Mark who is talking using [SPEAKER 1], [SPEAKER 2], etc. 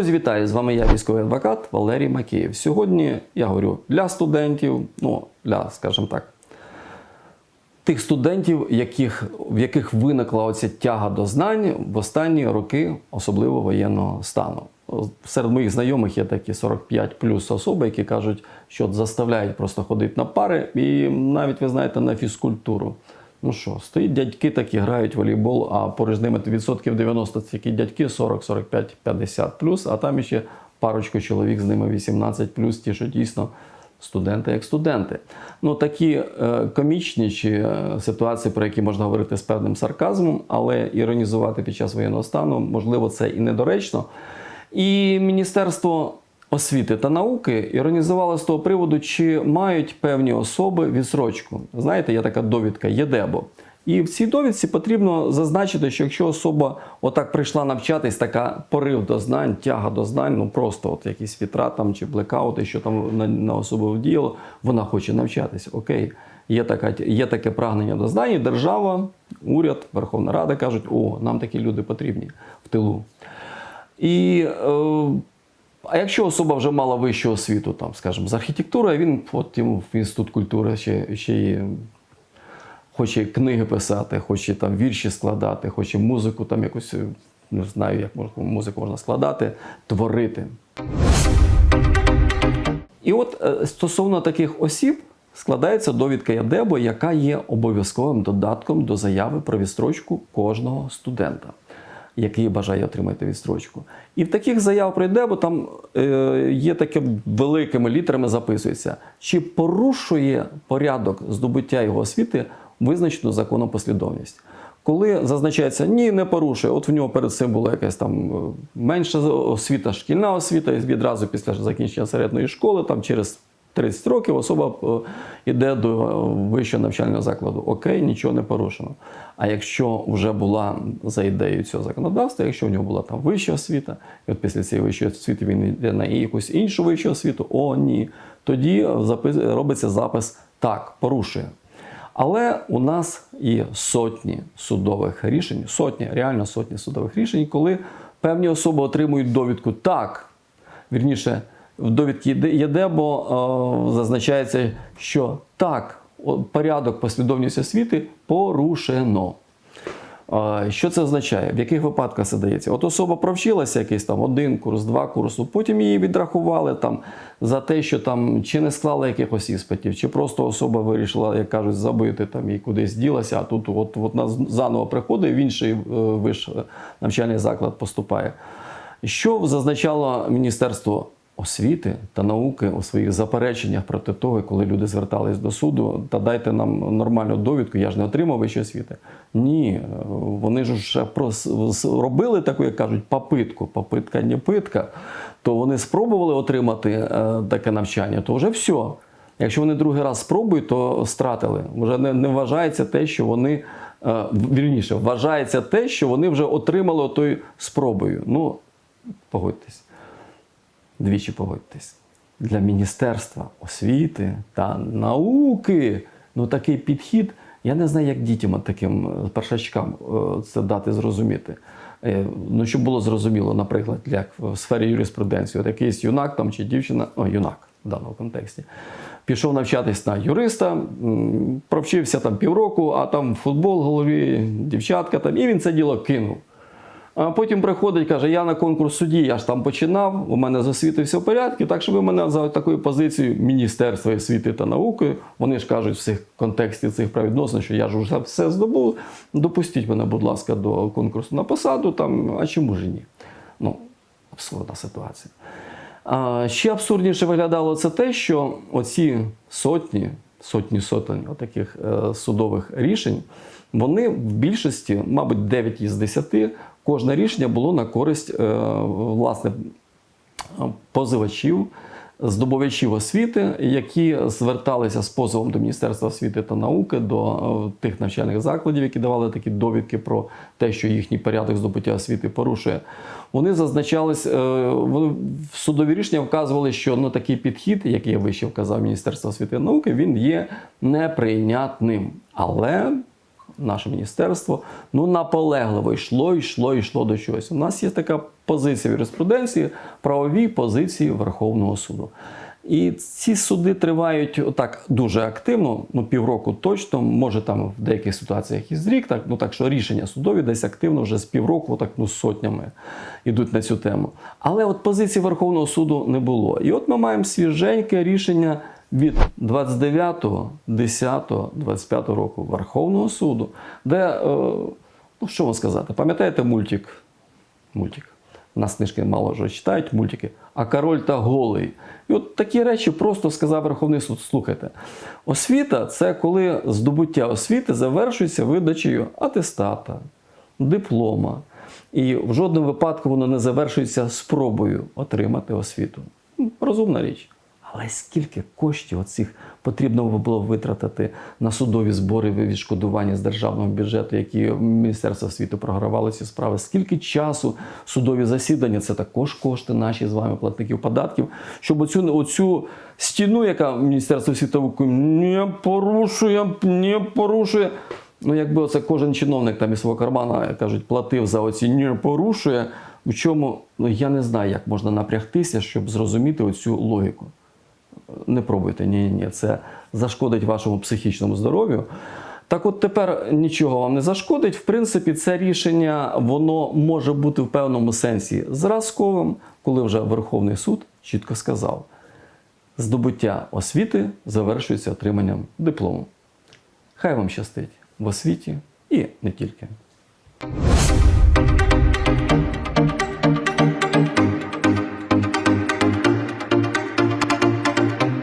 [SPEAKER 1] Друзі, вітаю! З вами я, військовий адвокат Валерій Макеєв. Сьогодні я говорю для студентів, ну, для, скажімо так, тих студентів, яких, в яких виникла оця тяга до знань в останні роки, особливо воєнного стану. Серед моїх знайомих є такі 45 плюс особи, які кажуть, що заставляють просто ходити на пари і навіть, ви знаєте, на фізкультуру. Ну що, стоїть дядьки такі, грають в волейбол, а поруч ними відсотків 90 це такі дядьки 40, 45, 50 плюс, а там ще парочку чоловік з ними 18 плюс, ті, що дійсно студенти як студенти. Ну такі е, комічні чи е, ситуації, про які можна говорити з певним сарказмом, але іронізувати під час воєнного стану, можливо, це і недоречно. І Міністерство освіти та науки іронізувало з того приводу, чи мають певні особи відсрочку. Знаєте, є така довідка ЄДЕБО. І в цій довідці потрібно зазначити, що якщо особа отак прийшла навчатись, така порив до знань, тяга до знань, ну просто от якісь вітра там чи блекаути, що там на, на особу вдіяло, вона хоче навчатись. Окей, є, така, є таке прагнення до знань, і держава, уряд, Верховна Рада кажуть, о, нам такі люди потрібні в тилу. І е, а якщо особа вже мала вищу освіту, там, скажімо, з архітектури, він от йому в інститут культури ще, ще й хоче книги писати, хоче там вірші складати, хоче музику, там якусь не знаю, як можна, музику можна складати, творити. І от е, стосовно таких осіб складається довідка ЯДЕБО, яка є обов'язковим додатком до заяви про відстрочку кожного студента який бажає отримати відстрочку. І в таких заяв про ідебу там е, є таке великими літерами записується, чи порушує порядок здобуття його освіти визначену законом послідовність. Коли зазначається ні, не порушує, от в нього перед цим була якась там е, менша освіта, шкільна освіта, і відразу після закінчення середньої школи, там через 30 років особа йде до вищого навчального закладу. Окей, нічого не порушено. А якщо вже була за ідеєю цього законодавства, якщо в нього була там вища освіта, і от після цієї вищої освіти він йде на якусь іншу вищу освіту, о, ні. Тоді запис, робиться запис так, порушує. Але у нас є сотні судових рішень, сотні, реально сотні судових рішень, коли певні особи отримують довідку так, вірніше в довідці ЄДЕБО е, зазначається, що так, порядок послідовність освіти порушено. Що це означає? В яких випадках це дається? От особа провчилася якийсь там один курс, два курсу, потім її відрахували там за те, що там чи не склала якихось іспитів, чи просто особа вирішила, як кажуть, забити там і кудись ділася, а тут от, от нас заново приходить, в інший е, вищий навчальний заклад поступає. Що зазначало Міністерство освіти та науки у своїх запереченнях проти того, коли люди звертались до суду, та дайте нам нормальну довідку, я ж не отримав вищої освіти. Ні, вони ж вже робили таку, як кажуть, попитку, попитка не питка, то вони спробували отримати е, таке навчання, то вже все. Якщо вони другий раз спробують, то стратили. Вже не, не вважається те, що вони е, вірніше, вважається те, що вони вже отримали той спробою. Ну, погодьтесь двічі погодьтесь, для Міністерства освіти та науки ну такий підхід. Я не знаю, як дітям таким е, першачкам е, це дати зрозуміти. Е, ну, щоб було зрозуміло, наприклад, як в сфері юриспруденції, от якийсь юнак там чи дівчина, о, юнак в даному контексті, пішов навчатись на юриста, провчився там півроку, а там футбол в голові, дівчатка там, і він це діло кинув. Потім приходить, каже, я на конкурс судді, я ж там починав, у мене з освіти все в порядку, так що ви мене за такою позицією Міністерства освіти та науки, вони ж кажуть в цих контексті цих правідносин, що я ж вже все здобув. Допустіть мене, будь ласка, до конкурсу на посаду, там, а чому ж ні? Ну, абсурдна ситуація. А, Ще абсурдніше виглядало це те, що оці сотні, сотні сотень таких е, судових рішень, вони в більшості, мабуть, 9 із 10 кожне рішення було на користь е, власне позивачів, здобувачів освіти, які зверталися з позовом до Міністерства освіти та науки, до е, тих навчальних закладів, які давали такі довідки про те, що їхній порядок здобуття освіти порушує. Вони зазначались, е, вони в судові рішення вказували, що ну, такий підхід, який я вище вказав Міністерство освіти і науки, він є неприйнятним. Але наше міністерство ну наполегливо йшло, йшло, йшло до чогось. У нас є така позиція в юриспруденції, правові позиції Верховного суду. І ці суди тривають отак дуже активно, ну півроку точно, може там в деяких ситуаціях і з рік, так, ну так що рішення судові десь активно вже з півроку, так ну сотнями йдуть на цю тему. Але от позиції Верховного суду не було. І от ми маємо свіженьке рішення від 29.10.25 року Верховного суду, де, е, ну що вам сказати, пам'ятаєте мультик? Мультик. У нас книжки мало вже читають мультики, а король та голий. І от такі речі просто сказав Верховний суд. Слухайте, освіта це коли здобуття освіти завершується видачею атестата, диплома. І в жодному випадку воно не завершується спробою отримати освіту. Розумна річ. Але скільки коштів оцих потрібно було витратити на судові збори відшкодування з державного бюджету, які Міністерство освіти програвало ці справи? Скільки часу судові засідання це також кошти наші з вами платників податків, щоб оцю, оцю стіну, яка Міністерство освіти не порушує, не порушує. Ну, якби оце кожен чиновник там із свого кармана кажуть, платив за оці не порушує. У чому ну я не знаю, як можна напрягтися, щоб зрозуміти оцю логіку не пробуйте, ні, ні, це зашкодить вашому психічному здоров'ю. Так от тепер нічого вам не зашкодить. В принципі, це рішення воно може бути в певному сенсі зразковим, коли вже Верховний суд чітко сказав: здобуття освіти завершується отриманням диплому. Хай вам щастить в освіті і не тільки.